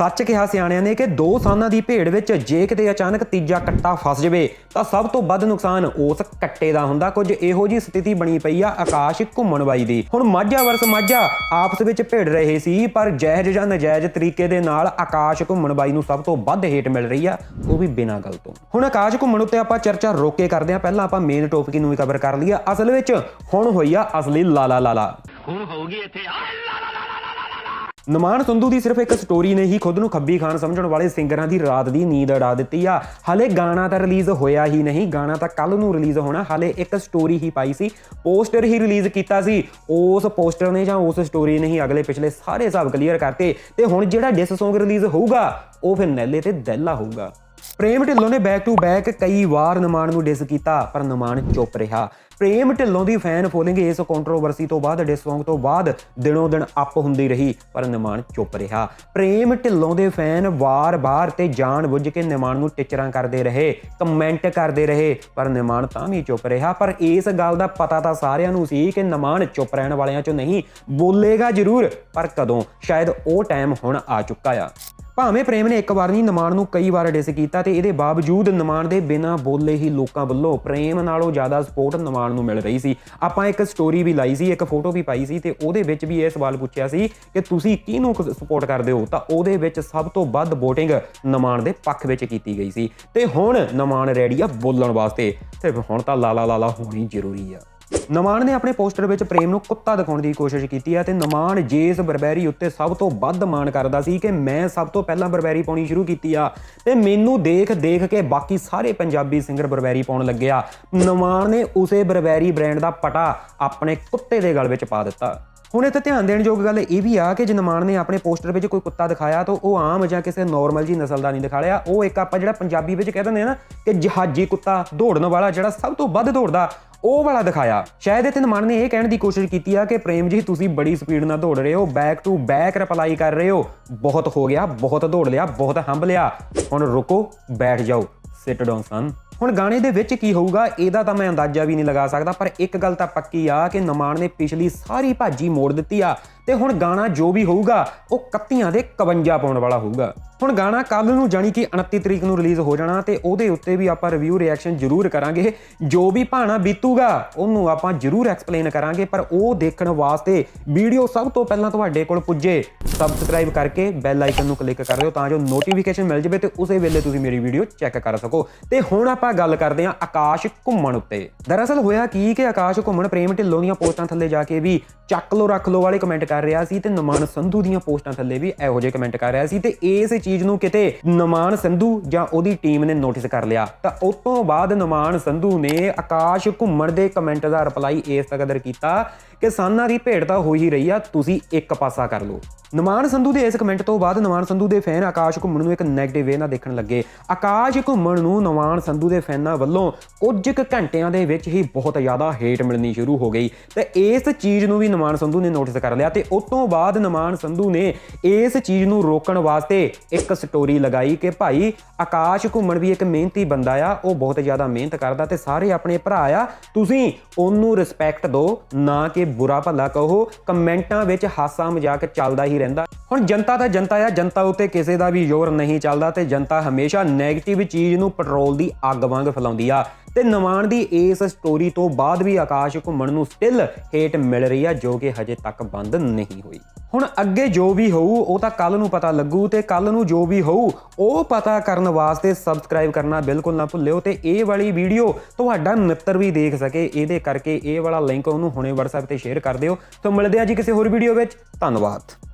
ਸੱਚ ਕਿਹਾ ਸਿਆਣਿਆਂ ਨੇ ਕਿ ਦੋ ਸਾਨਾਂ ਦੀ ਭੇਡ ਵਿੱਚ ਜੇ ਕਿਤੇ ਅਚਾਨਕ ਤੀਜਾ ਕੱਟਾ ਫਸ ਜਾਵੇ, ਤਾਂ ਸਭ ਤੋਂ ਵੱਧ ਨੁਕਸਾਨ ਉਸ ਕੱਟੇ ਦਾ ਹੁੰਦਾ। ਕੁਝ ਇਹੋ ਜੀ ਸਥਿਤੀ ਬਣੀ ਪਈ ਆ ਆਕਾਸ਼ ਘੁੰਮਣ ਬਾਈ ਦੀ। ਹੁਣ ਮਾਝਾ ਵਰਸ ਮਾਝਾ ਆਪਸ ਵਿੱਚ ਭਿੜ ਰਹੇ ਸੀ, ਪਰ ਜਾਇਜ਼ ਜਾਂ ਨਜਾਇਜ਼ ਤਰੀਕੇ ਦੇ ਨਾਲ ਆਕਾਸ਼ ਘੁੰਮਣ ਬਾਈ ਨੂੰ ਸਭ ਤੋਂ ਵੱਧ ਹੇਟ ਮਿਲ ਰਹੀ ਆ, ਉਹ ਵੀ ਬਿਨਾਂ ਗੱਲ ਤੋਂ। ਹੁਣ ਆਕਾਸ਼ ਘੁੰਮਣ ਉੱਤੇ ਆਪਾਂ ਚਰਚਾ ਰੋਕ ਕੇ ਕਰਦੇ ਆ ਪਹਿਲਾਂ ਆਪਾਂ ਮੇਨ ਟੌਪਿਕ ਨੂੰ ਵੀ ਕਵਰ ਕਰ ਲਈਏ। ਅਸਲ ਵਿੱਚ ਹੁਣ ਹੋਈ ਆ ਅਸਲੀ ਲਾਲਾ ਲਾਲਾ। ਹੁਣ ਹੋਊਗੀ ਇੱਥੇ ਨਮਾਨ ਸੰਧੂ ਦੀ ਸਿਰਫ ਇੱਕ ਸਟੋਰੀ ਨੇ ਹੀ ਖੁਦ ਨੂੰ ਖੱਬੀ ਖਾਨ ਸਮਝਣ ਵਾਲੇ ਸਿੰਗਰਾਂ ਦੀ ਰਾਤ ਦੀ ਨੀਂਦ ਅੜਾ ਦਿੱਤੀ ਆ। ਹਲੇ ਗਾਣਾ ਤਾਂ ਰਿਲੀਜ਼ ਹੋਇਆ ਹੀ ਨਹੀਂ, ਗਾਣਾ ਤਾਂ ਕੱਲ ਨੂੰ ਰਿਲੀਜ਼ ਹੋਣਾ। ਹਲੇ ਇੱਕ ਸਟੋਰੀ ਹੀ ਪਾਈ ਸੀ ਪੋਸਟਰ ਹੀ ਰਿਲੀਜ਼ ਕੀਤਾ ਸੀ। ਉਸ ਪੋਸਟਰ ਨੇ ਜਾਂ ਉਸ ਸਟੋਰੀ ਨੇ ਹੀ ਅਗਲੇ ਪਿਛਲੇ ਸਾਰੇ ਹਿਸਾਬ ਕਲੀਅਰ ਕਰਤੇ ਤੇ ਹੁਣ ਜਿਹੜਾ ਡਿਸ Song ਰਿਲੀਜ਼ ਹੋਊਗਾ, ਉਹ ਫਿਰ ਨੈਲੇ ਤੇ ਦੈਲਾ ਹੋਊਗਾ। ਪ੍ਰੇਮ ਢਿੱਲੋਂ ਨੇ ਬੈਕ ਟੂ ਬੈਕ ਕਈ ਵਾਰ ਨਮਾਨ ਨੂੰ ਡਿਸ ਕੀਤਾ, ਪਰ ਨਮਾਨ ਚੁੱਪ ਰਿਹਾ। ਪ੍ਰੇਮ ਢਿੱਲੋਂ ਦੀ ਫੈਨ ਫੋਲਿੰਗ ਇਸ ਕੰਟਰੋਵਰਸੀ ਤੋਂ ਬਾਅਦ ਡਿਸ Song ਤੋਂ ਬਾਅਦ ਦਿਨੋਂ ਦਿਨ ਅਪ ਹੁੰਦੀ ਰਹੀ, ਪਰ ਨਿਮਾਨ ਚੁੱਪ ਰਿਹਾ। ਪ੍ਰੇਮ ਢਿੱਲੋਂ ਦੇ ਫੈਨ ਵਾਰ-ਵਾਰ ਤੇ ਜਾਣ ਬੁੱਝ ਕੇ ਨਿਮਾਨ ਨੂੰ ਟਿਚਰਾਂ ਕਰਦੇ ਰਹੇ ਕਮੈਂਟ ਕਰਦੇ ਰਹੇ, ਪਰ ਨਿਮਾਨ ਤਾਂ ਵੀ ਚੁੱਪ ਰਿਹਾ। ਪਰ ਇਸ ਗੱਲ ਦਾ ਪਤਾ ਤਾਂ ਸਾਰਿਆਂ ਨੂੰ ਸੀ ਕਿ ਨਿਮਾਨ ਚੁੱਪ ਰਹਿਣ ਵਾਲਿਆਂ ਚੋਂ ਨਹੀਂ, ਬੋਲੇਗਾ ਜ਼ਰੂਰ, ਪਰ ਕਦੋਂ? ਸ਼ਾਇਦ ਉਹ ਟਾਈਮ ਹੁਣ ਆ ਚੁੱਕਾ ਆ। ਭਾਵੇਂ ਪ੍ਰੇਮ ਨੇ ਇੱਕ ਵਾਰ ਨਹੀਂ ਨਿਮਾਣ ਨੂੰ ਕਈ ਵਾਰ ਡਿਸ ਕੀਤਾ ਤੇ ਇਹਦੇ ਬਾਵਜੂਦ ਨਿਮਾਣ ਦੇ ਬਿਨਾਂ ਬੋਲੇ ਹੀ ਲੋਕਾਂ ਵੱਲੋਂ ਪ੍ਰੇਮ ਨਾਲੋਂ ਜ਼ਿਆਦਾ ਸਪੋਰਟ ਨਿਮਾਣ ਨੂੰ ਮਿਲ ਰਹੀ ਸੀ। ਆਪਾਂ ਇੱਕ ਸਟੋਰੀ ਵੀ ਲਾਈ ਸੀ, ਇੱਕ ਫੋਟੋ ਵੀ ਪਾਈ ਸੀ ਤੇ ਉਹਦੇ ਵਿੱਚ ਵੀ ਇਹ ਸਵਾਲ ਪੁੱਛਿਆ ਸੀ ਕਿ ਤੁਸੀਂ ਕਿਹਨੂੰ ਸਪੋਰਟ ਕਰਦੇ ਹੋ? ਤਾਂ ਉਹਦੇ ਵਿੱਚ ਸਭ ਤੋਂ ਵੱਧ VOTING ਨਿਮਾਣ ਦੇ ਪੱਖ ਵਿੱਚ ਕੀਤੀ ਗਈ ਸੀ। ਤੇ ਹੁਣ ਨਿਮਾਣ ਰੈਡੀ ਆ ਬੋਲਣ ਵਾਸਤੇ। ਸਿਰਫ ਹੁਣ ਤਾਂ ਲਾਲਾ ਲਾਲਾ ਹੋਣੀ ਜ਼ਰੂਰੀ ਆ। ਨਮਾਨ ਨੇ ਆਪਣੇ ਪੋਸਟਰ ਵਿੱਚ ਪ੍ਰੇਮ ਨੂੰ ਕੁੱਤਾ ਦਿਖਾਉਣ ਦੀ ਕੋਸ਼ਿਸ਼ ਕੀਤੀ ਹੈ ਤੇ ਨਮਾਨ ਜੇਸ ਬਰਬੈਰੀ ਉੱਤੇ ਸਭ ਤੋਂ ਵੱਧ ਮਾਣ ਕਰਦਾ ਸੀ ਕਿ ਮੈਂ ਸਭ ਤੋਂ ਪਹਿਲਾਂ ਬਰਬੈਰੀ ਪਾਉਣੀ ਸ਼ੁਰੂ ਕੀਤੀ ਆ ਤੇ ਮੈਨੂੰ ਦੇਖ ਦੇਖ ਕੇ ਬਾਕੀ ਸਾਰੇ ਪੰਜਾਬੀ ਸਿੰਗਰ ਬਰਬੈਰੀ ਪਾਉਣ ਲੱਗਿਆ ਨਮਾਨ ਨੇ ਉਸੇ ਬਰਬੈਰੀ ਬ੍ਰਾਂਡ ਦਾ ਪਟਾ ਆਪਣੇ ਕੁੱਤੇ ਦੇ ਗਲ ਵਿੱਚ ਪਾ ਦਿੱਤਾ। ਹੁਣ ਇੱਥੇ ਧਿਆਨ ਦੇਣ ਯੋਗ ਗੱਲ ਇਹ ਵੀ ਆ ਕਿ ਜਨਮਾਨ ਨੇ ਆਪਣੇ ਪੋਸਟਰ ਵਿੱਚ ਕੋਈ ਕੁੱਤਾ ਦਿਖਾਇਆ ਤਾਂ ਉਹ ਆਮ ਜਾਂ ਕਿਸੇ ਨਾਰਮਲ ਜੀ ਨਸਲ ਦਾ ਨਹੀਂ ਦਿਖਾਇਆ ਉਹ ਇੱਕ ਆਪਾਂ ਜਿਹੜਾ ਪੰਜਾਬੀ ਵਿੱਚ ਕਹਿ ਦਿੰਦੇ ਆ ਨਾ ਕਿ ਜਹਾਜੀ ਕੁੱਤਾ ਦੌੜਨ ਵਾਲਾ ਜਿਹੜਾ ਸਭ ਤੋਂ ਵੱਧ ਦੌੜਦਾ ਉਹ ਵਾਲਾ ਦਿਖਾਇਆ। ਸ਼ਾਇਦ ਇੱਥੇ ਨਮਾਨ ਨੇ ਇਹ ਕਹਿਣ ਦੀ ਕੋਸ਼ਿਸ਼ ਕੀਤੀ ਆ ਕਿ ਪ੍ਰੇਮ ਜੀ ਤੁਸੀਂ ਬੜੀ ਸਪੀਡ ਨਾਲ ਦੌੜ ਰਹੇ ਹੋ ਬੈਕ ਟੂ ਬੈਕ ਰਿਪਲਾਈ ਕਰ ਰਹੇ ਹੋ। ਬਹੁਤ ਹੋ ਗਿਆ, ਬਹੁਤ ਦੌੜ ਲਿਆ, ਬਹੁਤ ਹੰਭ ਲਿਆ। ਹੁਣ ਰੁਕੋ, ਬੈਠ ਜਾਓ। ਸਿਟ ਡਾਊਨ ਸਨ ਹੁਣ ਗਾਣੇ ਦੇ ਵਿੱਚ ਕੀ ਹੋਊਗਾ, ਇਹਦਾ ਤਾਂ ਮੈਂ ਅੰਦਾਜ਼ਾ ਵੀ ਨਹੀਂ ਲਗਾ ਸਕਦਾ, ਪਰ ਇੱਕ ਗੱਲ ਤਾਂ ਪੱਕੀ ਆ ਕਿ ਨਮਾਨ ਨੇ ਪਿਛਲੀ ਸਾਰੀ ਭਾਜੀ ਮੋੜ ਦਿੱਤੀ ਆ। ਤੇ ਹੁਣ ਗਾਣਾ ਜੋ ਵੀ ਹੋਊਗਾ, ਉਹ ਕੱਤੀਆਂ ਦੇ 51 ਪਾਉਣ ਵਾਲਾ ਹੋਊਗਾ। ਹੁਣ ਗਾਣਾ ਕੱਲ ਨੂੰ ਜਾਣੀ ਕਿ 29 ਤਰੀਕ ਨੂੰ ਰਿਲੀਜ਼ ਹੋ ਜਾਣਾ ਤੇ ਉਹਦੇ ਉੱਤੇ ਵੀ ਆਪਾਂ ਰਿਵਿਊ ਰਿਐਕਸ਼ਨ ਜ਼ਰੂਰ ਕਰਾਂਗੇ। ਜੋ ਵੀ ਭਾਣਾ ਬੀਤੂਗਾ, ਉਹਨੂੰ ਆਪਾਂ ਜ਼ਰੂਰ ਐਕਸਪਲੇਨ ਕਰਾਂਗੇ, ਪਰ ਉਹ ਦੇਖਣ ਵਾਸਤੇ ਵੀਡੀਓ ਸਭ ਤੋਂ ਪਹਿਲਾਂ ਤੁਹਾਡੇ ਕੋਲ ਪੁੱਜੇ। ਸਬਸਕ੍ਰਾਈਬ ਕਰਕੇ ਬੈਲ ਆਈਕਨ ਨੂੰ ਕਲਿੱਕ ਕਰ ਦਿਓ ਤਾਂ ਜੋ ਨੋਟੀਫਿਕੇਸ਼ਨ ਮਿਲ ਜਾਵੇ ਤੇ ਉਸੇ ਵੇਲੇ ਤੁਸੀਂ ਮੇਰੀ ਵੀਡੀਓ ਚੈੱਕ ਕਰ ਸਕੋ। ਤੇ ਹੁਣ ਆਪਾਂ ਗੱਲ ਕਰਦੇ ਹਾਂ ਆਕਾਸ਼ ਘੁੰਮਣ ਉੱਤੇ। ਦਰਅਸਲ ਹੋਇਆ ਕੀ ਕਿ ਆਕਾਸ਼ ਘੁੰਮਣ ਪ੍ਰੇਮ ਢਿੱਲੋਂ ਦੀਆਂ ਪੋਸਟਾਂ ਥੱਲੇ ਜਾ ਕੇ ਵੀ ਚੱਕ ਲੋ ਰੱਖ ਲੋ ਵਾਲੇ ਕਮੈਂਟ ਕਰ ਰਿਹਾ ਸੀ ਤੇ ਨਮਨ ਸੰਧੂ ਦੀਆਂ ਪੋਸਟਾਂ ਥੱਲੇ ਵੀ ਇਹੋ ਜਿਹੇ ਕਮੈਂਟ ਕਰ ਰਿਹਾ ਸੀ ਤੇ ਇਸ ਚੀਜ਼ ਨੂੰ ਕਿਤੇ ਨਮਾਨ ਸੰਧੂ ਜਾਂ ਉਹਦੀ ਟੀਮ ਨੇ ਨੋਟਿਸ ਕਰ ਲਿਆ। ਤਾਂ ਉਸ ਤੋਂ ਬਾਅਦ ਨਮਾਨ ਸੰਧੂ ਨੇ ਆਕਾਸ਼ ਘੁੰਮਣ ਦੇ ਕਮੈਂਟ ਦਾ ਰਿਪਲਾਈ ਇਸ ਤਕਦਰ ਕੀਤਾ ਕਿਸਾਨਾਂ ਦੀ ਭੇਡ ਤਾਂ ਹੋ ਹੀ ਰਹੀ ਆ, ਤੁਸੀਂ ਇੱਕ ਪਾਸਾ ਕਰ ਲਓ। ਨਮਾਨ ਸੰਧੂ ਦੇ ਇਸ ਕਮੈਂਟ ਤੋਂ ਬਾਅਦ ਨਮਾਨ ਸੰਧੂ ਦੇ ਫੈਨ ਆਕਾਸ਼ ਘੁੰਮਣ ਨੂੰ ਇੱਕ ਨੈਗੇਟਿਵ ਵੇ ਨਾਲ ਦੇਖਣ ਲੱਗੇ। ਆਕਾਸ਼ ਘੁੰਮਣ ਨੂੰ ਨਮਾਨ ਸੰਧੂ ਦੇ ਫੈਨਾਂ ਵੱਲੋਂ ਕੁਝ ਕੁ ਘੰਟਿਆਂ ਦੇ ਵਿੱਚ ਹੀ ਬਹੁਤ ਜ਼ਿਆਦਾ ਹੇਟ ਮਿਲਣੀ ਸ਼ੁਰੂ ਹੋ ਗਈ। ਤੇ ਇਸ ਚੀਜ਼ ਨੂੰ ਵੀ ਨਮਾਨ ਸੰਧੂ ਨੇ ਨੋਟਿਸ ਕਰ ਲਿਆ ਤੇ ਉਸ ਤੋਂ ਬਾਅਦ ਨਮਾਨ ਸੰਧੂ ਨੇ ਇਸ ਚੀਜ਼ ਨੂੰ ਰੋਕਣ ਵਾਸਤੇ ਇੱਕ ਸਟੋਰੀ ਲਗਾਈ ਕਿ ਭਾਈ ਆਕਾਸ਼ ਘੁੰਮਣ ਵੀ ਇੱਕ ਮਿਹਨਤੀ ਬੰਦਾ ਆ, ਉਹ ਬਹੁਤ ਜ਼ਿਆਦਾ ਮਿਹਨਤ ਕਰਦਾ ਤੇ ਸਾਰੇ ਆਪਣੇ ਭਰਾ ਆ, ਤੁਸੀਂ ਉਹਨੂੰ ਰਿਸਪੈਕਟ ਦਿਓ, ਨਾ ਕਿ ਬੁਰਾ ਭਲਾ ਕਹੋ, ਕਮੈਂਟਾਂ ਵਿੱਚ ਹਾਸਾ ਮਜ਼ਾਕ ਚੱਲਦਾ ਹੀ ਰਹਿੰਦਾ। ਹੁਣ ਜਨਤਾ ਤਾਂ ਜਨਤਾ ਆ, ਜਨਤਾ ਉੱਤੇ ਕਿਸੇ ਦਾ ਵੀ ਜ਼ੋਰ ਨਹੀਂ ਚੱਲਦਾ ਤੇ ਜਨਤਾ ਹਮੇਸ਼ਾ 네ਗੇਟਿਵ ਚੀਜ਼ ਨੂੰ ਪੈਟਰੋਲ ਦੀ ਅੱਗ ਵਾਂਗ ਫੈਲਾਉਂਦੀ ਆ। ਤੇ ਨਵਾਨ ਦੀ ਇਸ ਸਟੋਰੀ ਤੋਂ ਬਾਅਦ ਵੀ ਆਕਾਸ਼ ਘੁੰਮਣ ਨੂੰ ਸਟਿਲ ਹੇਟ ਮਿਲ ਰਹੀ ਆ, ਜੋ ਕਿ ਹਜੇ ਤੱਕ ਬੰਦ ਨਹੀਂ ਹੋਈ। ਹੁਣ ਅੱਗੇ ਜੋ ਵੀ ਹੋਊ, ਉਹ ਤਾਂ ਕੱਲ ਨੂੰ ਪਤਾ ਲੱਗੂ ਤੇ ਕੱਲ ਨੂੰ ਜੋ ਵੀ ਹੋਊ, ਉਹ ਪਤਾ ਕਰਨ ਵਾਸਤੇ ਸਬਸਕ੍ਰਾਈਬ ਕਰਨਾ ਬਿਲਕੁਲ ਨਾ ਭੁੱਲਿਓ ਤੇ ਇਹ ਵਾਲੀ ਵੀਡੀਓ ਤੁਹਾਡਾ ਮਿੱਤਰ ਵੀ ਦੇਖ ਸਕੇ। ਇਹਦੇ ਕਰਕੇ ਇਹ ਵਾਲਾ ਲਿੰਕ ਉਹਨੂੰ ਹੁਣੇ WhatsApp ਤੇ ਸ਼ੇਅਰ ਕਰ ਦਿਓ। ਤਾਂ ਮਿਲਦੇ ਆ ਜੀ ਕਿਸੇ ਹੋਰ ਵੀਡੀਓ ਵਿੱਚ। ਧੰਨਵਾਦ।